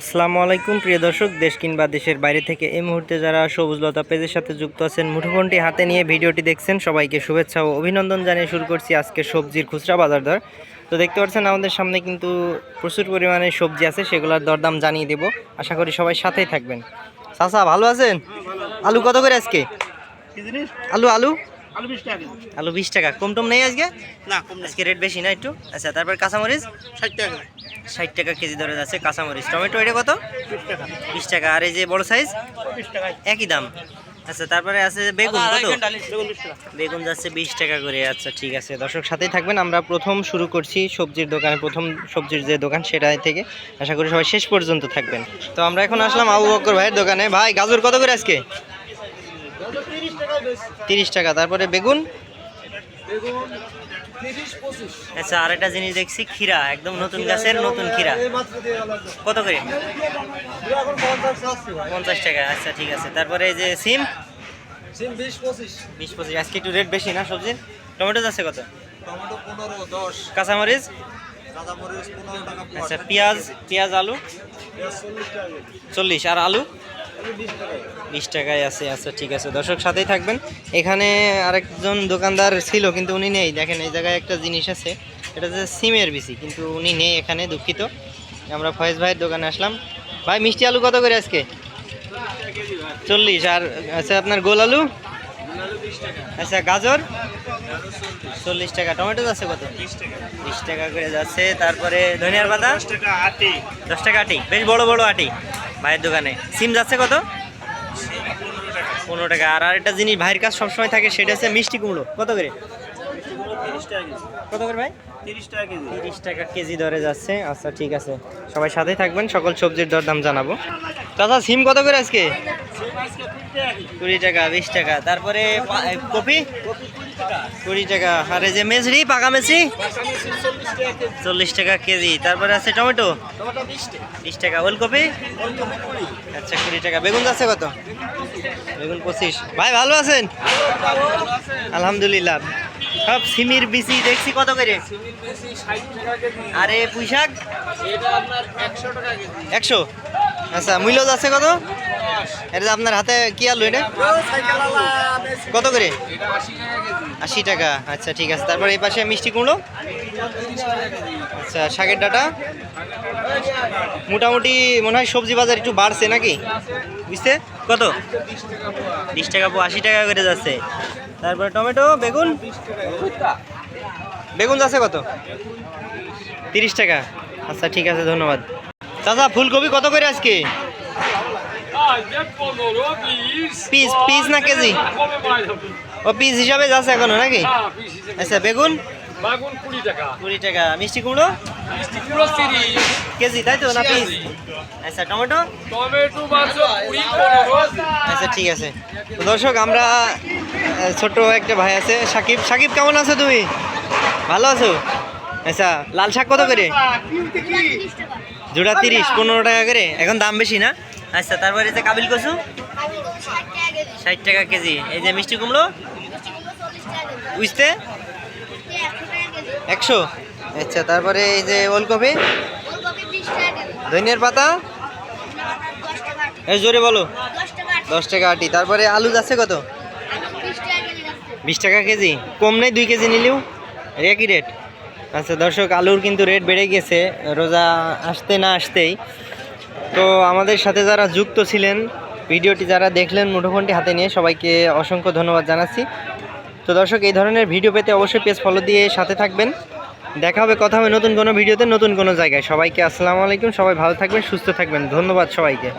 আসসালামু আলাইকুম প্রিয় দর্শক দেশ কিংবা দেশের বাইরে থেকে এই মুহূর্তে যারা সবুজলতা পেজের সাথে যুক্ত আছেন মুঠোফোনটি হাতে নিয়ে ভিডিওটি দেখছেন। সবাইকে শুভেচ্ছা ও অভিনন্দন জানিয়ে শুরু করছি আজকে সবজির খুচরা বাজার দর। তো দেখতে পাচ্ছেন আমাদের সামনে কিন্তু প্রচুর পরিমাণে সবজি আছে সেগুলোর দরদাম জানিয়ে দেব। আশা করি সবাই সাথেই থাকবেন। চাচা ভালো আছেন? আলু কত করে আজকে? আলু আলু? আলু বিশ টাকা আলু বিশ টাকা। কম টম নেই আজকে? না কম আজকে রেট বেশি না একটু? আচ্ছা তারপর কাঁচামরিচ? ষাট টাকা ষাট টাকা কেজি ধরে যাচ্ছে কাঁচামরিচ। টমেটো এটা কত? বিশ টাকা। আর এই যে বড় সাইজ টাকা। একই দাম। আচ্ছা তারপরে আছে বেগুন কত? বেগুন বিশ টাকা। বেগুন যাচ্ছে বিশ টাকা করে। আচ্ছা ঠিক আছে। দর্শক সাথেই থাকবেন। আমরা প্রথম শুরু করছি সবজির দোকানে। প্রথম সবজির যে দোকান সেটা থেকে আশা করি সবাই শেষ পর্যন্ত থাকবেন। তো আমরা এখন আসলাম আবু বক্কর ভাইয়ের দোকানে। ভাই গাজর কত করে আজকে? তিরিশ টাকা। তারপরে বেগুন? আচ্ছা আর একটা জিনিস দেখছি, ক্ষীরা, একদম নতুন গাছের নতুন গেল কত করে? পঞ্চাশ টাকা আচ্ছা ঠিক আছে। তারপরে এই যে সিম? বিশ পঁচিশ, আজকে একটু রেট বেশি না সবজির? টমেটো যাচ্ছে কত? দশ কাঁচামরিচ? আচ্ছা পেঁয়াজ পেঁয়াজ, আলু? চল্লিশ, আর আলু? বিশ টাকায় আছে আচ্ছা ঠিক আছে। দর্শক, সাথেই থাকবেন। এখানে আরেকজন দোকানদার ছিল, কিন্তু উনি নেই। দেখেন, এই জায়গায় একটা জিনিস আছে, এটা হচ্ছে সিমের বিসি কিন্তু উনি নেই এখানে, দুঃখিত। আমরা ফয়েজ ভাইয়ের দোকানে আসলাম। ভাই, মিষ্টি আলু কত করে আজকে? চল্লিশ। আর আচ্ছা আপনার গোল আলু? আচ্ছা গাজর? চল্লিশ টাকা। টমেটো যাচ্ছে কত? বিশ টাকা করে যাচ্ছে। তারপরে ধনিয়ার পাতা? দশ টাকা আটি। বেশ বড় বড় আটি। ভাইয়ের দোকানে। সিম যাচ্ছে কত? পনেরো টাকা। আর আরেকটা জিনিস ভাইয়ের কাছে সবসময় থাকে সেটা হচ্ছে মিষ্টি কুমড়ো। কত করে? কেজি। কত করে ভাই? তিরিশ টাকা কেজি। তিরিশ টাকা কেজি দরে যাচ্ছে। আচ্ছা ঠিক আছে। সবাই সাথেই থাকবেন সকল সবজির দরদাম জানাব। দাদা সিম কত করে আজকে? কুড়ি টাকা কেজি। কুড়ি টাকা বিশ টাকা। তারপরে কপি? কপি কুড়ি টাকা। আর এই যে মেজরি পাকা মেসি চল্লিশ টাকা কেজি। তারপরে আছে টমেটো? বিশ টাকা। ওলকপি? আচ্ছা কুড়ি টাকা। বেগুন যাচ্ছে কত? বেগুন পঁচিশ। ভাই, ভালো আছেন? আলহামদুলিল্লাহ। সব সিমির বিচি দেখছি কত করে? আরে টাকা কেজি একশো। আচ্ছা মূল্য যাচ্ছে কত? এটা আপনার হাতে কি আলু এটা? কত করে? আশি টাকা। আচ্ছা ঠিক আছে। তারপর এই পাশে মিষ্টি কুমড়ো? আচ্ছা শাকের ডাটা? মোটামুটি মনে হয় সবজি বাজার একটু বাড়ছে নাকি? বুঝতে? কত? বিশ টাকা পো, আশি টাকা করে যাচ্ছে। তারপরে টমেটো, বেগুন? বেগুন যাচ্ছে কত? তিরিশ টাকা। আচ্ছা ঠিক আছে, ধন্যবাদ। চাচা ফুলকপি কত করে আজকে? পিস পিস না কেজি? ও পিস হিসাবে যাচ্ছে এখনও নাকি? আচ্ছা বেগুন? টাকা। মিষ্টি কুমড়ো? কেজি, তাই তো না পিস আচ্ছা টমেটো? আচ্ছা ঠিক আছে। দর্শক, আমরা ছোট্ট একটা ভাই আছে, সাকিব। সাকিব, কেমন আছো তুমি? ভালো আছো? আচ্ছা লাল শাক কত করে? জোড়া তিরিশ পনেরো টাকা করে। এখন দাম বেশি না? আচ্ছা তারপরে যে কাবিল কচু? ষাট টাকা কেজি। এই যে মিষ্টি কুমড়ো? বুঝতে একশো। আচ্ছা তারপরে এই যে ওলকপি? ধনিয়ার পাতা? এই জোরে বলো। দশ টাকা আটি। তারপরে আলু যাচ্ছে কত? বিশ টাকা কেজি। কম নেই দুই কেজি নিলেও। একই রেট আচ্ছা দর্শক, আলুর কিন্তু রেট বেড়ে গেছে, রোজা আসতে না আসতেই। তো আমাদের সাথে যারা যুক্ত ছিলেন, ভিডিওটি যারা দেখলেন মুঠোফোনটি হাতে নিয়ে, সবাইকে অসংখ্য ধন্যবাদ জানাচ্ছি। তো দর্শক, এই ধরনের ভিডিও পেতে অবশ্যই পেজ ফলো দিয়ে সাথে থাকবেন। দেখা হবে, কথা হবে নতুন কোনো ভিডিওতে, নতুন কোনো জায়গায়। সবাইকে আসসালামু আলাইকুম, সবাই ভালো থাকবেন, সুস্থ থাকবেন। ধন্যবাদ সবাইকে।